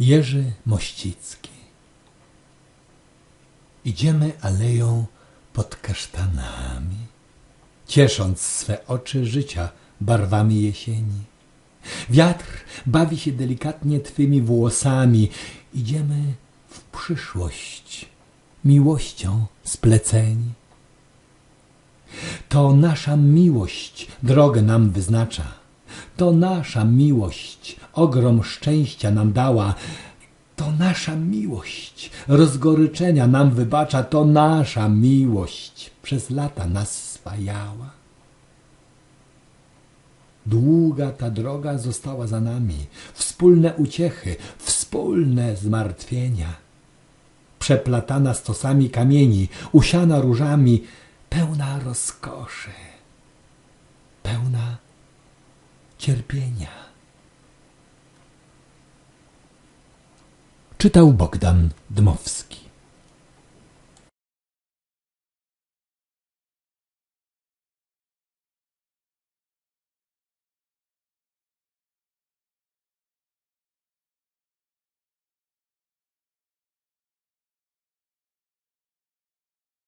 Jerzy Mościcki Idziemy aleją pod kasztanami, ciesząc swe oczy życia barwami jesieni. Wiatr bawi się delikatnie twymi włosami. Idziemy w przyszłość, miłością spleceni. To nasza miłość drogę nam wyznacza. To nasza miłość ogrom szczęścia nam dała. To nasza miłość rozgoryczenia nam wybacza. To nasza miłość przez lata nas spajała. Długa ta droga została za nami, wspólne uciechy, wspólne zmartwienia. Przeplatana stosami kamieni, usiana różami, pełna rozkoszy, cierpienia. Czytał Bogdan Dmowski.